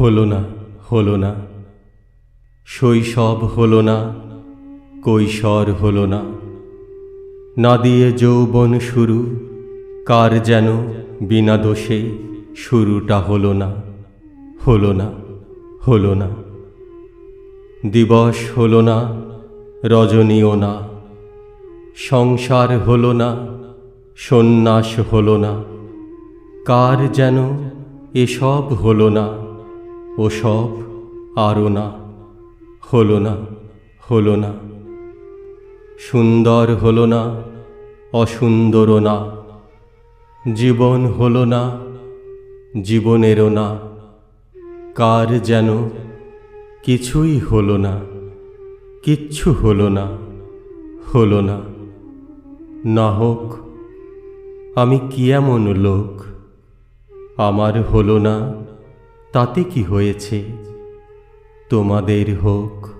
হলো না হলো না। শৈশব হলো না, কৈশোর হলো না। না দিয়ে যৌবন শুরু, কার যেন বিনা দোষে শুরুটা হলো না হলো না হলো না। দিবস হলো না, রজনীও না। সংসার হলো না, সন্ন্যাস হলো না। কার যেন এসব হলো না। ওসব আরও না, হলো না হলো না। সুন্দর হলো না, অসুন্দরও না। জীবন হলো না, জীবনেরও না। কার যেন কিছুই হলো না, কিচ্ছু হলো না হলো না। না হোক, আমি কি এমন লোক? আমার হলো না তাতে কি হয়েছে? তোমাদের হোক